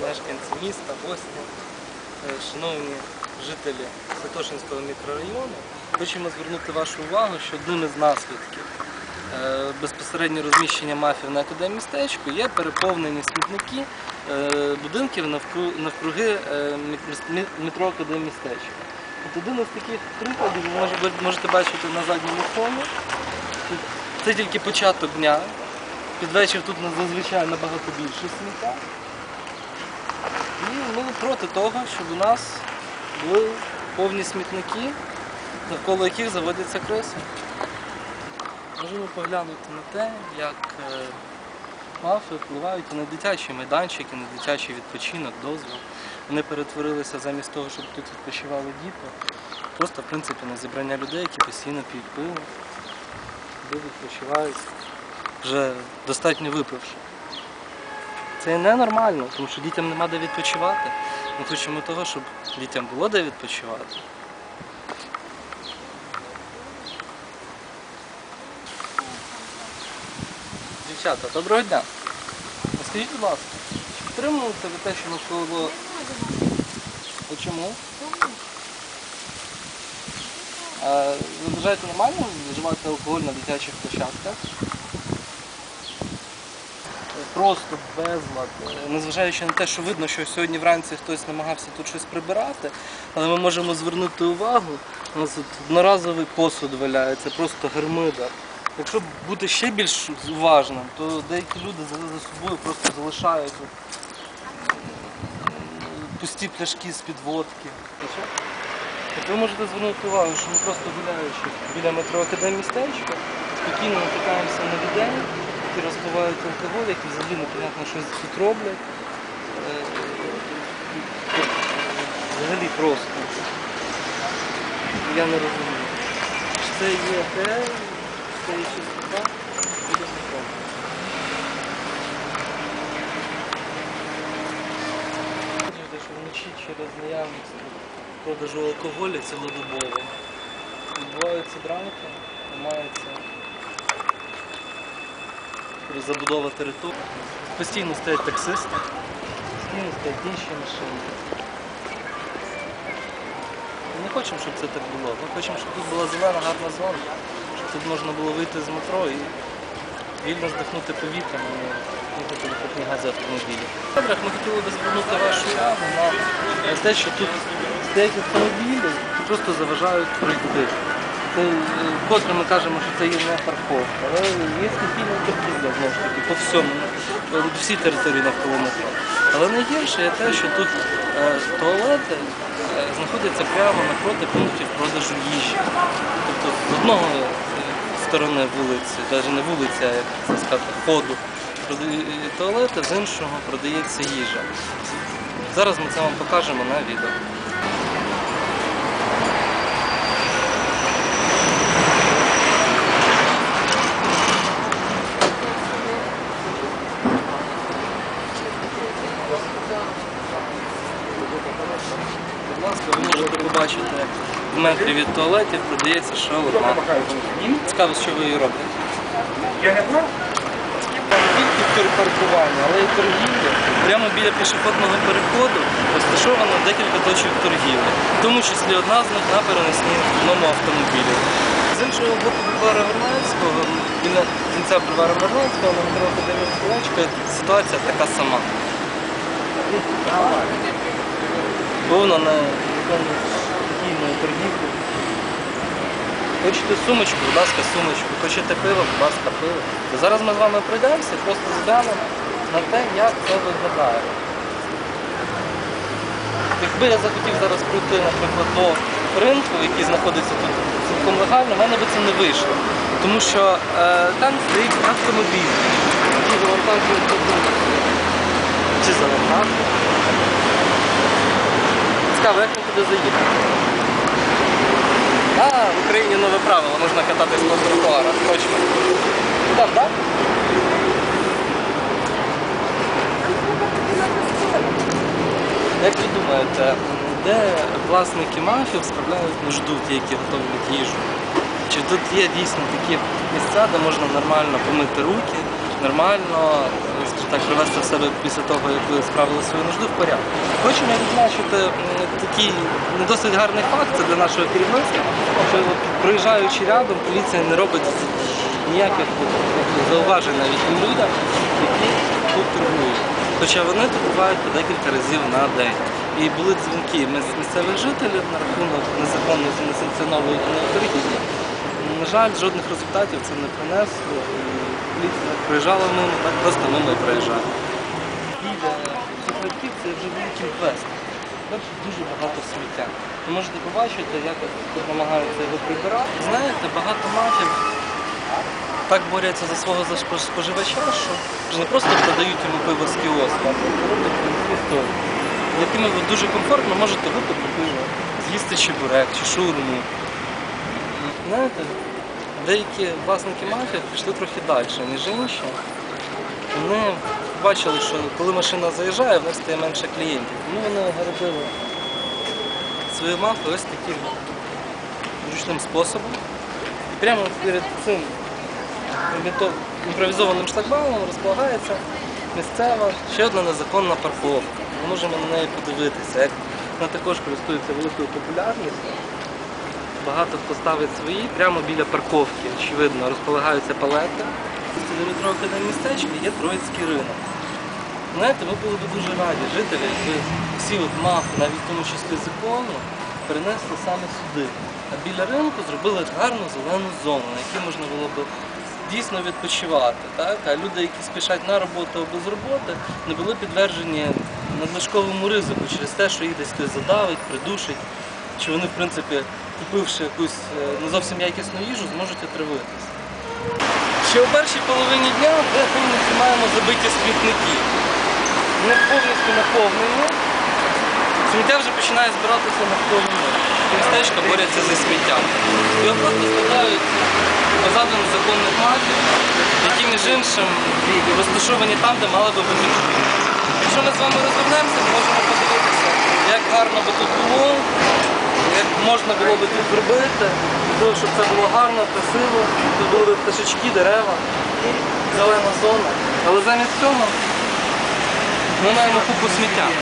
мешканці міста, гості, е, шановні жителі Святошинського мікрорайону, хочемо звернути вашу увагу, що одним із наслідків е, безпосередньо розміщення мафів на академмістечку є переповнені смітники е, будинків навкруги метро академмістечко. От один із таких прикладів ви можете бачити на задньому фоні. Це тільки початок дня. Під вечір тут зазвичай набагато більше сміття. І ми проти того, щоб у нас були повні смітники, навколо яких заводяться криси. Можемо поглянути на те, як е, мафи впливають на дитячі майданчики, на дитячий відпочинок, дозвіл. Вони перетворилися замість того, щоб тут відпочивали діти, просто в принципі на зібрання людей, які постійно п'ють пиво, де відпочивають, вже достатньо випивши. Це ненормально, тому що дітям нема де відпочивати. Ми хочемо того, щоб дітям було де відпочивати. Дівчата, доброго дня. Скажіть, будь ласка, чи підтримуєте ви те, що навколо... А Чому? А, ви вважаєте нормально вживати алкоголь на дитячих площадках? Просто безлад. Е, Незважаючи на те, що видно, що сьогодні вранці хтось намагався тут щось прибирати, але ми можемо звернути увагу, у нас тут одноразовий посуд валяється, просто гармида. Якщо бути ще більш уважним, то деякі люди за собою просто залишають от, пусті пляшки з-під водки. Бачите? Ви можете звернути увагу, що ми просто гуляючи біля метро Академмістечко, спокійно натикаємося на людей, які розпивають алкоголь, які взагалі непонятно щось тут роблять. Е, Взагалі просто. Я не розумію. Це є те, це є чистота, метро. Бачите, що вночі через наявність продажу алкоголю цілодобово відбуваються дранки, ламається забудова території. Постійно стоять таксисти, постійно стоять інші машини. Ми не хочемо, щоб це так було. Ми хочемо, щоб тут була зелена, гарна зона, щоб тут можна було вийти з метро і вільно здихнути повітрям і їхати на покні гази автомобілів. Добре, ми хотіли би звернути вашу увагу на те, що тут стоять автомобілі, просто заважають пройти. Це, е, ми кажемо, що це є не парковка, але є стихійна торгівля знову ж таки по всьому, по всій території навколо метро. Але найгірше є те, що тут е, туалети е, знаходяться прямо напроти пунктів продажу їжі. Тобто з одного е, сторони вулиці, навіть не вулиця, а як це сказати, ходу, туалети, з іншого продається їжа. Зараз ми це вам покажемо на відео. Будь ласка, ви можете побачити, в метрі від туалетів продається шаурма. Цікаво, що ви її робите. Не тільки перепаркування, але й торгівля. Прямо біля пішохідного переходу розташовано декілька точок торгівлі, в тому числі одна з них на переносному автомобілі. З іншого боку бульвара Вернадського, біля кінця бульвара Вернадського на метро Академічка ситуація така сама. Повно на спокійної торгівлі. Хочете сумочку, будь ласка, сумочку. Хочете пиво, будь ласка, пиво. Зараз ми з вами пройдемося, просто зглянемо на те, як це виглядає. Якби я захотів зараз пройти, наприклад, до ринку, який знаходиться тут цілком легально, в мене би це не вийшло. Тому що е, там стоїть автомобіль. Чи завантажує. Цікаво, як ми туди заїдемо? А, в Україні нове правило, можна кататись по тротуарах, точно. Там, так? Як ви думаєте, де власники мафів справляють нужду, ті, які готують їжу? Чи тут є дійсно такі місця, де можна нормально помити руки, нормально, скажімо так, привести в себе після того, як ви справили свою нужду в порядок. Хочемо відзначити такий не досить гарний факт це для нашого керівництва, що проїжджаючи рядом, поліція не робить ніяких зауважень навіть тим людям, які тут торгують. Хоча вони тут бувають по декілька разів на день. І були дзвінки міс- місцевих жителів на рахунок незаконно несанкціонованої торгівлі. На жаль, жодних результатів це не принесло. Проїжджала мимо, так просто мимо і проїжджає. Біля цих ларьків це вже великий квест. Тут дуже багато сміття. Ви можете побачити, як намагаються його прибирати. Знаєте, багато мафів так борються за свого споживача, що не просто продають йому пиво з кіоску, а роблять історію, якими ви дуже комфортно можете випити пиво, з'їсти чебурек чи шаурму. Знаєте, деякі власники мафії пішли трохи далі, ніж інші. Вони бачили, що коли машина заїжджає, в них стає менше клієнтів. Тому вони огородили свою мафію ось таким зручним способом. І прямо перед цим імпровізованим шлагбаумом розполагається місцева ще одна незаконна парковка. Ми можемо на неї подивитися, як вона також користується великою популярністю. Багато хто ставить свої прямо біля парковки. Очевидно, розполагаються палети. Це на містечку є Троїцький ринок. Знаєте, ми були б дуже раді жителі, якби всі от мафи, навіть в тому числі закону, перенесли саме сюди. А біля ринку зробили гарну зелену зону, на якій можна було б дійсно відпочивати. Так? А люди, які спішать на роботу або з роботи, не були підтверджені надлишковому ризику через те, що їх десь хтось задавить, придушить, чи вони, в принципі, купивши якусь не зовсім якісну їжу, зможуть отравитися. Ще у першій половині дня повністю маємо забиті смітники. Вони повністю наповнені. Сміття вже починає збиратися навколо них. Містечка борються зі сміттям. Його просто складають позаду незаконних мафів, які між іншим розташовані там, де мали би бути. Якщо ми з вами розвернемося, ми можемо подивитися, як гарно би тут було, можна було би тут зробити, для того, щоб це було гарно, красиво, тут були б пташечки, дерева зелена зона. Але замість цього ми маємо купу сміття.